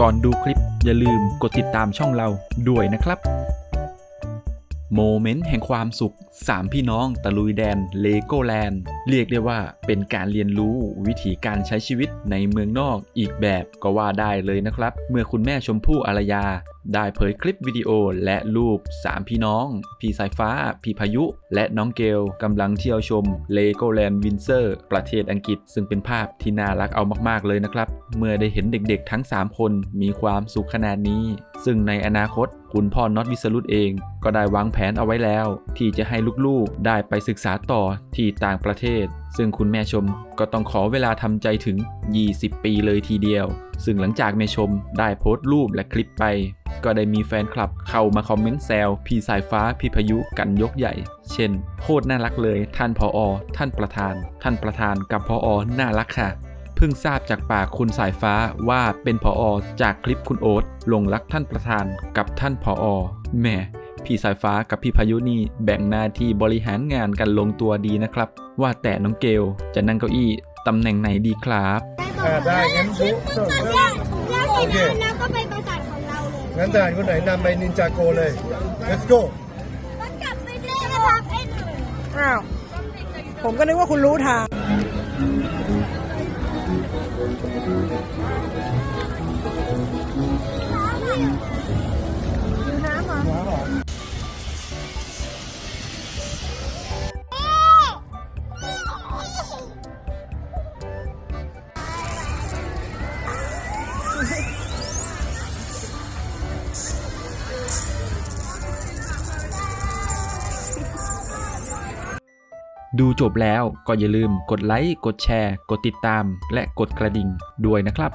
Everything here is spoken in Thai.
ก่อนดูคลิปอย่าลืมกดติดตามช่องเราด้วยนะครับ โมเมนต์แห่งความสุข 3 พี่น้องตะลุยแดนเลโกแลนด์เรียกได้ว่าเป็นการเรียนรู้วิธีการใช้ชีวิตในเมืองนอกอีกแบบก็ว่าได้เลยนะครับ เมื่อคุณแม่ชมพู่อารยา ได้เผยคลิปวิดีโอและรูป 3 พี่น้อง พี่สายฟ้า พี่พายุ และน้องเกลกำลังเที่ยวชมเลโกแลนด์วินเซอร์ประเทศอังกฤษ ซึ่งเป็นภาพที่น่ารักเอามากๆเลยนะครับ เมื่อได้เห็นเด็กๆ ทั้ง 3 คนมีความสุขขนาดนี้ ซึ่งในอนาคต คุณพ่อน็อตวิสรุตเอง ก็ได้วางแผนเอาไว้แล้ว ที่จะให้ลูกๆ ได้ไปศึกษาต่อที่ต่างประเทศ ซึ่งคุณแม่ชมก็ต้องขอเวลาทำใจถึง 20 ปีเลยทีเดียว ซึ่งหลังจากแม่ชมได้โพสต์รูปและคลิปไป ก็ได้มีแฟนคลับเข้ามาคอมเมนต์แซวพี่สายฟ้าพี่พายุกันยกใหญ่ เช่นโคตรน่ารักเลย ท่านผออท่านประธาน ท่านประธานกับผออน่ารักค่ะ เพิ่งทราบจากปากคุณสายฟ้าว่าเป็นผออจากคลิปคุณโอ๊ตหลงรักท่านประธานกับท่านผออแหมพี่สายฟ้ากับพี่พายุนี่แบ่งหน้าที่บริหารงานกันลงตัวดีนะครับ ว่าแต่น้องเกลจะนั่งเก้าอี้ตำแหน่งไหนดีครับอ่าได้งั้นบุ๊ส่งผมเริ่ย่ามผมย่าไปนานแล้วก็ไปประสาทของเราเลยงั้นทหารคนไหนนำไปนินจาโกเลย let's go มันกลับไปเรื่อยนะครับไอ้หนูอ้าวผมก็นึกว่าคุณรู้ทาง Thank you. ดูจบแล้วก็อย่าลืมกดไลค์ กดแชร์ กดติดตาม และกดกระดิ่งด้วยนะครับ